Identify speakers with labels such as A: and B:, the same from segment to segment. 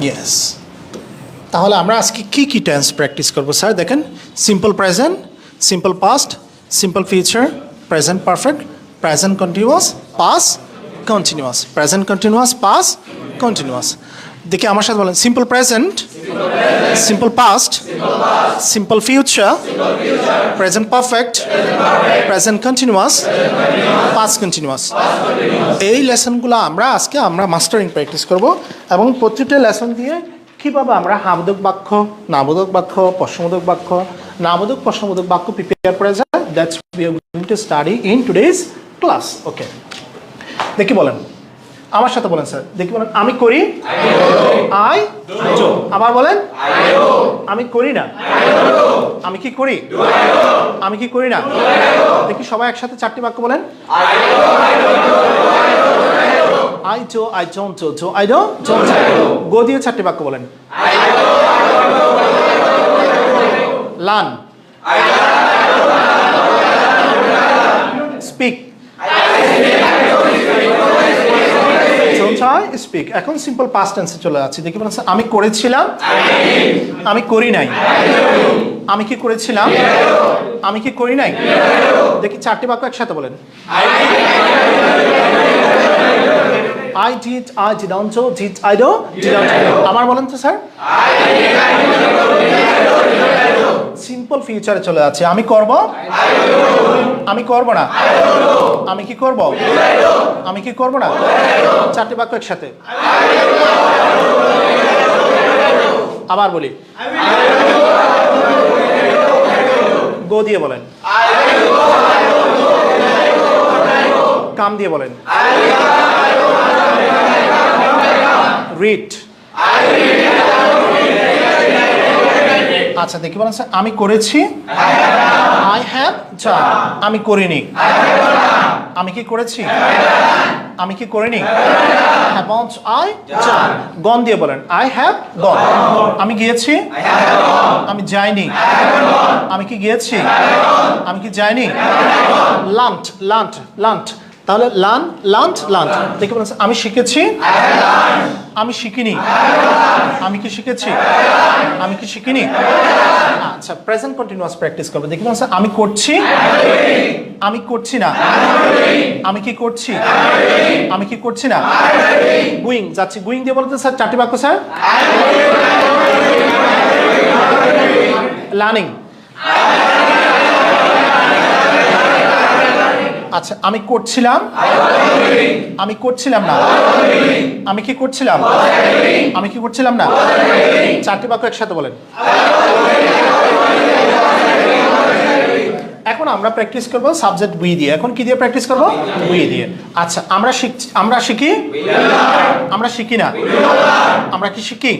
A: Yes তাহলে আমরা আজকে কী কী টেন্স প্র্যাকটিস করব স্যার দেখেন simple present simple past simple future present perfect present continuous past continuous present continuous past continuous দেখি, আমার সাথে বলেন simple present simple past simple future present perfect present continuous past continuous এই লেসনগুলো আমরা আজকে আমরা মাস্টারিং প্র্যাকটিস করব এবং প্রতিটা লেসন দিয়ে কীভাবে আমরা হাবোধক বাক্য নাবোধক বাক্য প্রশ্নবোধক বাক্য নাবোধক প্রশ্নবোধক বাক্য প্রিপেয়ার করা যায়। That's we are going to study in today's class okay দেখি বলেন। আমার সাথে বলেন স্যার। দেখি বলেন আমি করি? আই আবার বলেন? আমি করি না। আমি কি করি? আমি কি করি না? দেখি সবাই একসাথে চারটি বাক্য বলেন। I do I don't do do I do go দিয়ে চারটি বাক্য বলেন। লান। স্পিক। স্পিক এখন সিম্পল পাস্ট টেন্সে চলে যাচ্ছি। দেখি বলেন আমি করেছিলাম আমি করি নাই। আমি কি করেছিলাম আমি কি করি নাই? দেখি চারটি বাক্য একসাথে বলেন। I did I didn't do did I do didn't আমার বলেন তো স্যার। সিম্পল ফিউচারে চলে যাচ্ছে। আমি করব? আমি করব না। আমি কি করব? আমি কি করব না? চারটি বাক্য একসাথে। আবার বলি। গো দিয়ে বলেন। কাম দিয়ে বলেন। রিড আচ্ছা দেখি বলেন আমি করেছি? আই হ্যাভ ডান আমি করিনি। আমি কি করেছি? আমি কি করিনি? আই গন দিয়ে বলেন আই হ্যাভ গন আমি গিয়েছি? আমি যাইনি। আমি কি গিয়েছি? আমি কি যাইনি? লান্ট লান্ট লান্ট তাহলে লান, লান্ট লান্ট। দেখে বলেন, আমি শিখেছি? আমি শিখিনি। আমি কি শিখেছি? আমি কি শিখিনি? আচ্ছা প্রেজেন্ট কন্টিনিউয়াস প্র্যাকটিস করব। দেখি বলেন, আমি করছি? আমি করছি না। আমি কি করছি? আমি কি করছি না? গুইং, যাচ্ছি। গুইং দিয়ে বলতে স্যার, চারটি বাক্য, স্যার? লার্নিং আচ্ছা আমি করছিলাম? আমি করছিলাম না। আমি কি করছিলাম? আমি কি করছিলাম না? চারটি বাক্য একসাথে বলেন। এখন আমরা প্র্যাকটিস করব সাবজেক্ট বুই দিয়ে। এখন কি দিয়ে প্র্যাকটিস করব? বুই দিয়ে। আচ্ছা আমরা শিখছি আমরা শিখি? আমরা শিখি না। আমরা কি শিখি?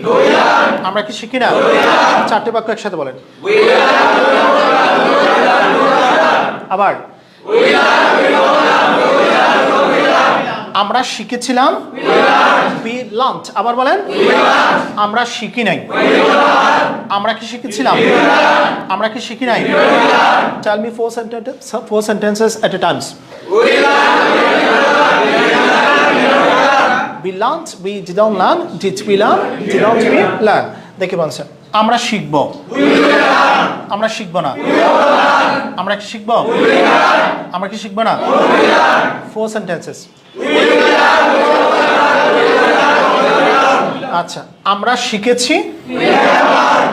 A: আমরা কি শিখি না? চারটি বাক্য একসাথে বলেন। আবার আমরা শিখেছিলাম we learnt আবার বলেন আমরা শিখি নাই। আমরা কি শিখেছিলাম? আমরা কি শিখি নাই? Tell me four sentence four sentences at a times we learnt we didn't learn did we learn? Didn't we learn? দেখে বলছে আমরা শিখব। আমরা শিখব না। আমরা কি শিখব? আমরা কি শিখব না? ফোর সেন্টেন্সেস আচ্ছা আমরা শিখেছি।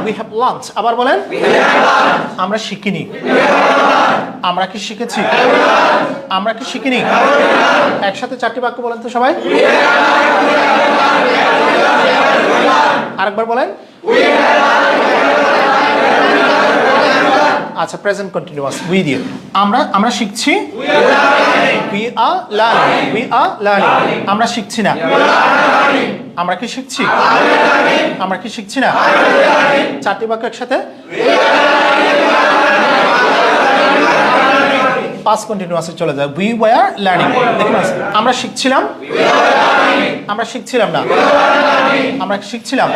A: উই হ্যাভ লাঞ্চ আবার বলেন। আমরা শিখিনি। আমরা কি শিখেছি? আমরা কি শিখিনি? একসাথে চারটি বাক্য বলেন তো সবাই। আরেকবার বলেন। আচ্ছা প্রেজেন্ট কন্টিনিউয়াস উই দিয়ে আমরা আমরা শিখছি we are learning we are learning আমরা শিখছি না। আমরা কি শিখছি? আমরা কি শিখছি না? চারটি বাক্য একসাথে? পাস কন্টিনিউয়াসে চলে যায়। উই ওয়ার লার্নিং দেখুন, আমরা শিখছিলাম আমরা শিখছিলাম না। আমরা কি শিখছিলাম?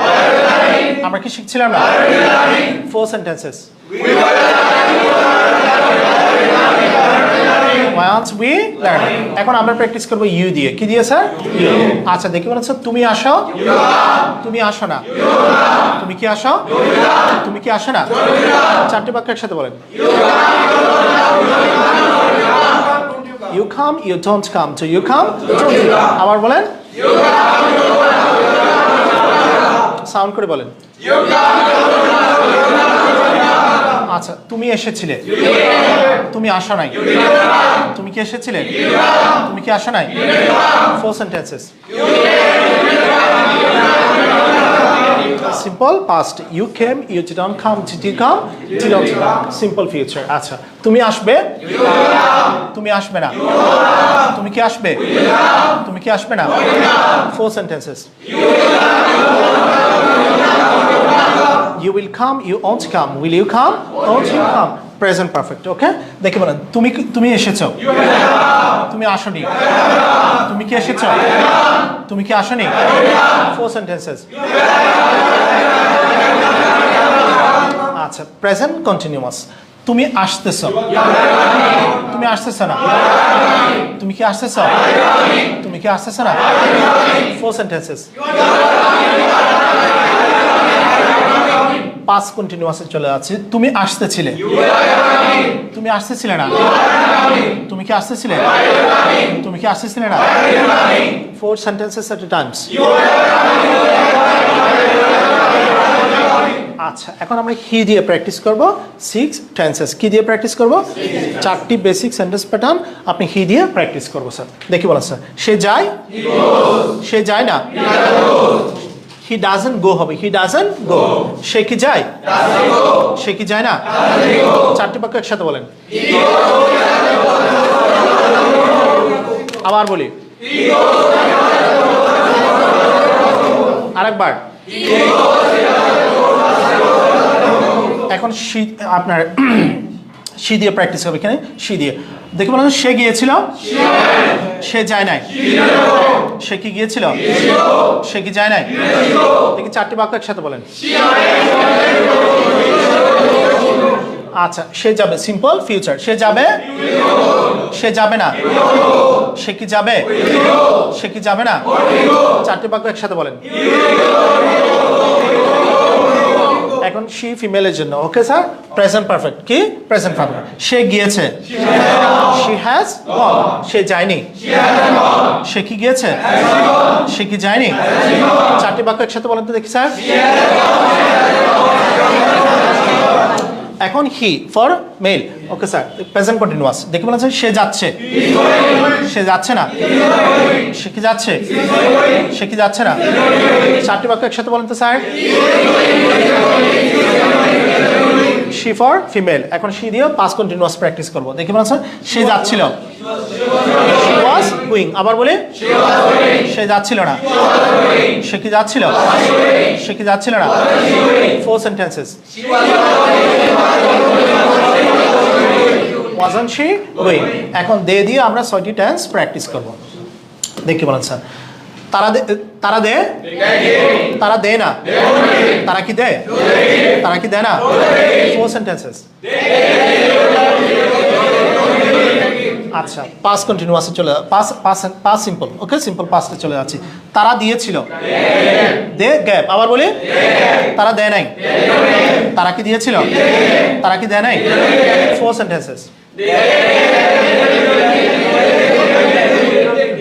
A: আমরা কি শিখছিলাম না? ফোর সেন্টেন্সেস এখন আমরা প্র্যাকটিস করব ইউ দিয়ে। কি দিয়ে স্যার আচ্ছা দেখি বলেন স্যার তুমি আসো। তুমি আসো না। তুমি কি আসো? তুমি কি আসো না? চারটি বাক্য একসাথে বলেন। You come you don't come do you come আবার বলেন? সাউন্ড করে বলেন। আচ্ছা তুমি এসেছিলে। তুমি আসা নাই। তুমি কি এসেছিলে? তুমি কি আসো নাই? Four sentences simple past you came you didn't come did come didn't simple future আচ্ছা তুমি আসবে? তুমি আসবে না? তুমি কি আসবে? তুমি কি আসবে না? Four sentences You will come, you won't come. Will you come? Won't you come? Present perfect, okay? দেখে বলেন তুমি তুমি এসেছ? তুমি আসনি। তুমি কি এসেছ? তুমি কি আসনি? ফোর সেন্টেন্সেস আচ্ছা প্রেজেন্ট কন্টিনিউয়াস তুমি আসতেছ। তুমি আসতেছ না? তুমি কি আসতেছ? তুমি কি আসতেছ না? ফোর সেন্টেন্সেস পাস কন্টিনিউয়াসে চলে যাচ্ছে। তুমি আসতেছিলে। তুমি আসতেছিলে না? তুমি কি আসতেছিলে? তুমি কি আসতেছিলে না? Four sentences at a times আচ্ছা এখন আমরা হি দিয়ে প্র্যাকটিস করব? সিক্স টেন্সেস কি দিয়ে প্র্যাকটিস করব? চারটি বেসিক সেন্টেন্স প্যাটার্ন আপনি হি দিয়ে প্র্যাকটিস করব স্যার দেখি বলেন স্যার সে যায়? সে যায় না? হি ডাজেন্ট গো হবে। হি ডাজেন্ট গো সে কি যায়? সে কি যায় না? চারটি বাক্য একসাথে বলেন। আবার বলি। আরেকবার। এখন শি আপনার শি দিয়ে প্র্যাকটিস হবে এখানে শি দিয়ে। দেখে বলেন, সে গিয়েছিল? সে যায় নাই। সে কি গিয়েছিল? সে কি যায় নাই? দেখি চারটি বাক্য একসাথে বলেন। আচ্ছা সে যাবে সিম্পল ফিউচার সে যাবে? সে যাবে না। সে কি যাবে? সে কি যাবে না? চারটি বাক্য একসাথে বলেন। এখন শি ফিমেলের জন্য। ওকে স্যার প্রেজেন্ট পারফেক্ট কি? প্রেজেন্ট পারফেক্ট সে গিয়েছে? শি হ্যাজ গন সে যায়নি? সে কি গিয়েছে? সে কি যায়নি? চারটি বাক্য একসাথে বলেন তো দেখি স্যার এখন he for male okay sir present continuous দেখে বলেন স্যার সে যাচ্ছে। সে যাচ্ছে না। সে কি যাচ্ছে? সে কি যাচ্ছে না? চারটি বাক্য একসাথে বলেন তো স্যার শি ফর ফিমেল এখন শি দিয়ে পাস কন্টিনিউয়াস প্র্যাকটিস করব। দেখে বলেন স্যার সে যাচ্ছিল। ওয়াজ গোয়িং আবার বলি? সে যাচ্ছিল না। সে কি যাচ্ছিল? সে কি যাচ্ছিল না? Four sentences wasn't she going এখন দে দিয়ে আমরা ছয়টি টেন্স প্র্যাকটিস করব। দেখি বলেন স্যার তারা দে তারা দে? তারা দে না? তারা কি দেয় তারা কি দেয় না? ফোর সেন্টেন্সেস আচ্ছা পাস কন্টিনিউয়াসে চলে past past past simple okay simple পাসে চলে যাচ্ছি। তারা দিয়েছিল? দে গ্যাপ আবার বলি? তারা দেয় নাই? তারা কি দিয়েছিল? তারা কি দেয় নাই? Four sentences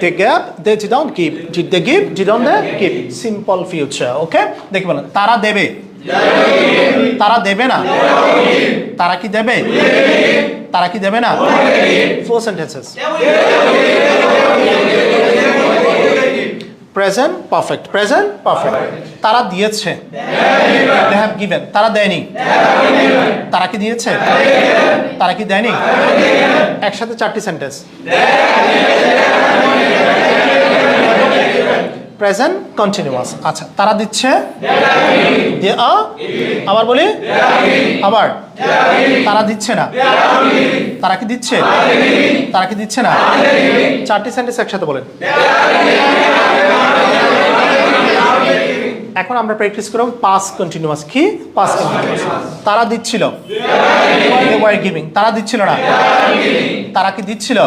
A: they gave they didn't give did they give? Didn't they give? Simple future, okay? দেখি বলেন, তারা দেবে? তারা দেবে না? তারা কি দেবে? তারা কি দেবে না? Four sentences present perfect present perfect তারা দিয়েছে। দে হ্যাভ গিভেন তারা দেয়নি। তারা কি দিয়েছে? তারা কি দেয়নি? একসাথে চারটি সেন্টেন্স প্রেজেন্ট কন্টিনিউয়াস আচ্ছা তারা দিচ্ছে? আবার বলি? আবার। তারা দিচ্ছে না। তারা কি দিচ্ছে? তারা কি দিচ্ছে না? চারটি সেন্টেন্স একসাথে বলেন। এখন আমরা প্র্যাকটিস করব পাস কন্টিনিউয়াস কি? পাস কন্টিনিউয়াস তারা দিচ্ছিল। তারা দিচ্ছিল না। তারা কি দিচ্ছিল?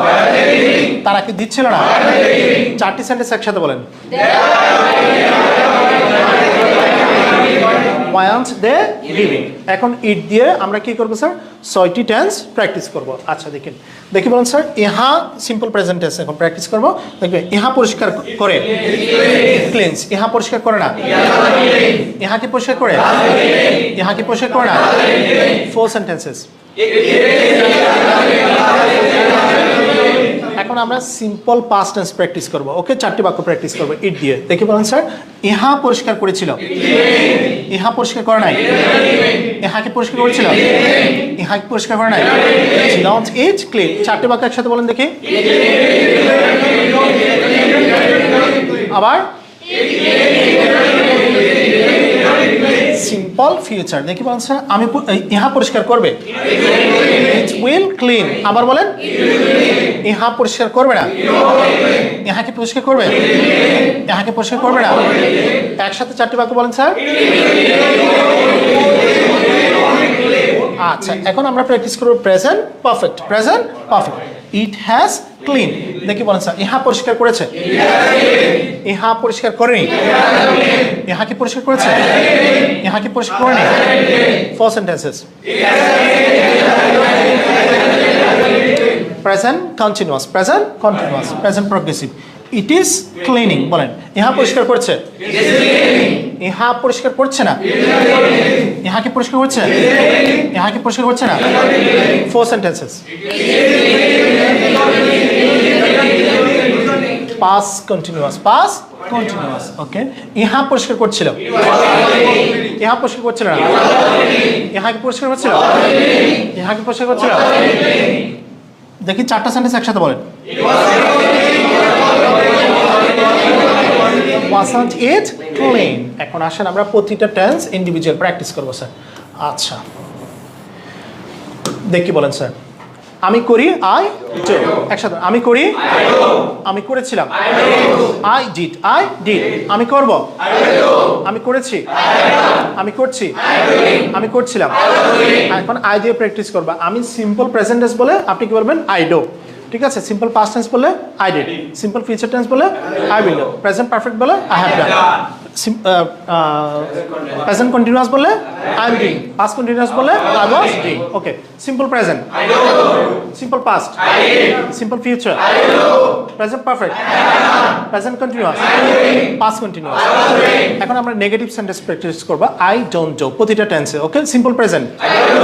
A: তারা কি দিচ্ছিল না? চারটি সেন্টেন্স একসাথে বলেন। দে এখন ইট দিয়ে আমরা কি করব স্যার? ছয়টি টেন্স প্র্যাকটিস করব। আচ্ছা দেখেন। দেখি বলুন স্যার ইহা সিম্পল প্রেজেন্ট টেন্স এখন প্র্যাকটিস করব। দেখবে ইহা পরিষ্কার করে। ক্লিনস ইহা পরিষ্কার করে না? ইহা কি পরিষ্কার করে? ইহা কি পরিষ্কার করে না? ফোর সেন্টেন্সেস আমরা সিম্পল পাস্ট টেন্স প্র্যাকটিস করব। ওকে চারটি বাক্য প্র্যাকটিস করব ইট দিয়ে। দেখি বলেন স্যার ইহা পরিষ্কার করেছিল? ইহা পরিষ্কার করে নাই? ইহাকে পরিষ্কার করেছিল? ইহাকে পরিষ্কার করে নাই? লঞ্চ ইজ ক্লিন চারটি বাক্য একসাথে বলেন দেখি। আবার? সিম্পল ফিউচার দেখি বলেন স্যার আমি ইহা পরিষ্কার করবে? ইট উইল ক্লিন আবার বলেন? ইহা পরিষ্কার করবে না? ইহাকে পরিষ্কার করবে? ইহাকে পরিষ্কার করবে না? একসাথে চারটি বাক্য বলেন, স্যার। আচ্ছা এখন আমরা প্র্যাকটিস করব present perfect present perfect. It has clean. দেখি বলেন, স্যার? ইহা পরিষ্কার করেছে? ইহা পরিষ্কার করেনি? ইহা কি পরিষ্কার করেছে? ইহা কি পরিষ্কার করেনি? Four sentences present continuous present continuous present progressive it is cleaning বলেন। ইহা পরিষ্কার করছে? ইহা পরিষ্কার করছে না? ইহা কি পরিষ্কার করছে? ইহা কি পরিষ্কার করছে না? Four sentences past continuous past continuous okay ইহা পরিষ্কার করছিল। ইহা পরিষ্কার করছিল না? ইহা কি পরিষ্কার করছিল? ইহা কি পরিষ্কার করছিল? দেখি চারটা সেন্টেন্স একসাথে বলেন। এখন আসেন আমরা প্রতিটা টেন্স ইন্ডিভিজুয়াল প্র্যাকটিস করব স্যার আচ্ছা। দেখি বলেন স্যার আমি করি আই একসাথে, আমি করি, আমি করেছিলাম। আই ডিড আই ডিড আমি করব? আমি করেছি। আমি করছি। আমি করছিলাম। এখন আই দিয়ে প্র্যাকটিস করবা। আমি সিম্পল প্রেজেন্ট টেন্স বলে আপনি কি বলবেন? আই ডো ঠিক আছে? সিম্পল পাস্ট টেন্স বলে I did simple future tense বলে I will do present perfect বলে I have done present continuous বলে I am doing past continuous বলে I was doing okay simple present I do simple past simple future I do present perfect present continuous past continuous এখন আমরা negative sentence practice করব। I don't do প্রতিটা টেন্সে okay simple present I do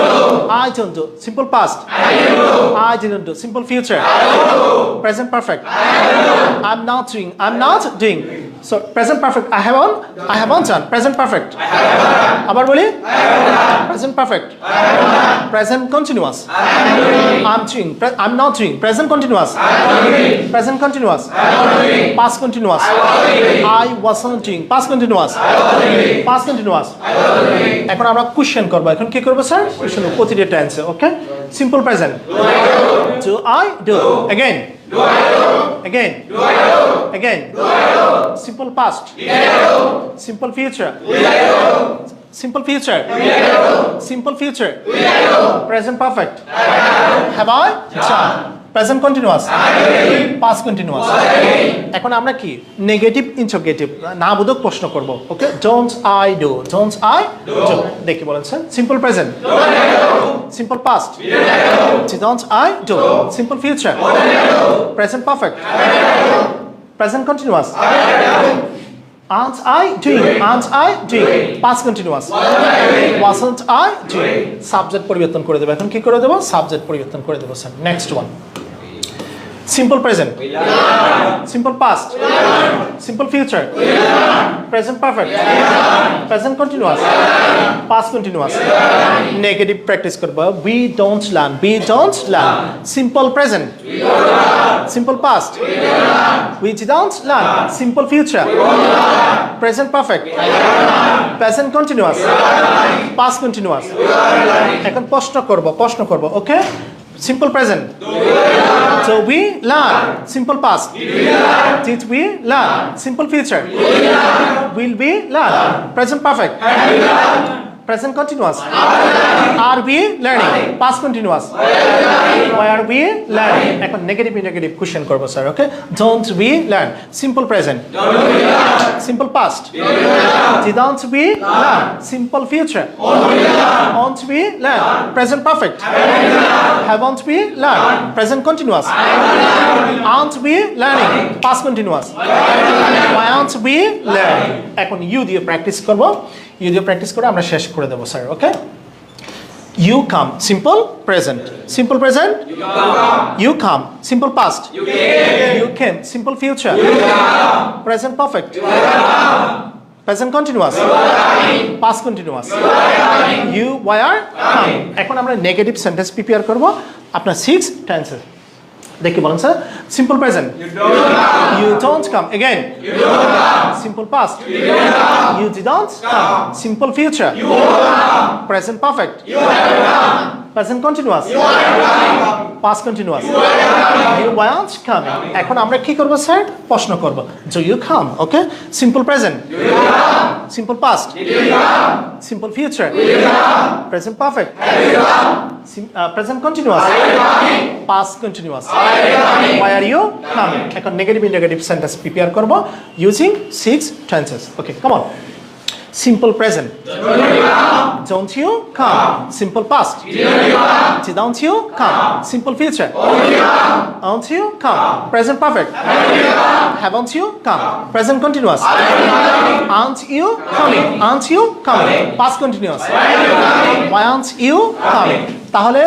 A: I don't do simple past I do I didn't do simple future I do present perfect I do I am not doing I am not doing so present perfect I have on I have on চান present perfect আবার বলি? Present perfect present continuous I'm doing. Pre- I'm not doing. Present continuous. Present continuous. Past continuous. I wasn't doing. Past continuous. Past continuous. এখন আমরা question করব। এখন কি করব sir question প্রতিটা টেন্সে okay simple present do I do Do I do? Again. Do I do? Again. Do I do? Simple past. I do? Simple future. I do? Simple future. I do? Simple future. I do? Present perfect. Have I? Have I? Present continuous Past continuous এখন আমরা কি? Negative interrogative না বোধক প্রশ্ন করব। Okay don't I do don't I do দেখি বলেন sir. Simple present simple past don't I do simple future present perfect present continuous Aren't I doing? Aren't I doing? Past continuous. Wasn't I doing? Subject পরিবর্তন করে দেবো। এখন কি করে দেবো? Subject পরিবর্তন করে দেবো sir next one simple present simple past simple future present perfect present continuous past continuous negative practice করব. We don't learn we don't learn simple present simple past we don't learn simple future present perfect present continuous past continuous এখন প্রশ্ন করব প্রশ্ন করব okay simple present So we learn. simple past. Did we learn. Simple future? Will we learn? Present perfect? Present continuous are we learning past continuous why are we learning এখন negative negative question করব sir okay don't we learn simple present simple past Didn't we learn? Simple future. Won't we learn? Present perfect. Haven't we learned? Present continuous. Aren't we learning? Past continuous. Why aren't we learning? এখন you দিয়ে practice করব you দিয়ে practice করে আমরা শেষ করে দেবো sir okay you come simple present simple present you come simple past you came simple future present perfect present continuous past continuous you why are come এখন আমরা নেগেটিভ সেন্টেন্স প্রিপেয়ার করব। আপনার সিক্স টেন্সেস দেখি বলেন sir simple present you don't come again simple past you didn't come simple future present perfect present continuous past continuous you want coming এখন আমরা কি করব স্যার? প্রশ্ন করব। Do you come okay simple present simple past simple future present perfect present continuous past continuous why are you coming এখন negative in negative sentence prepare করব using six tenses okay come on Simple present. Don't you come? Simple past. Don't you come? Simple future. Aren't you come? Present perfect. Haven't you come? Present continuous. Aren't you coming? Aren't you coming? Past continuous. Why aren't you coming? তাহলে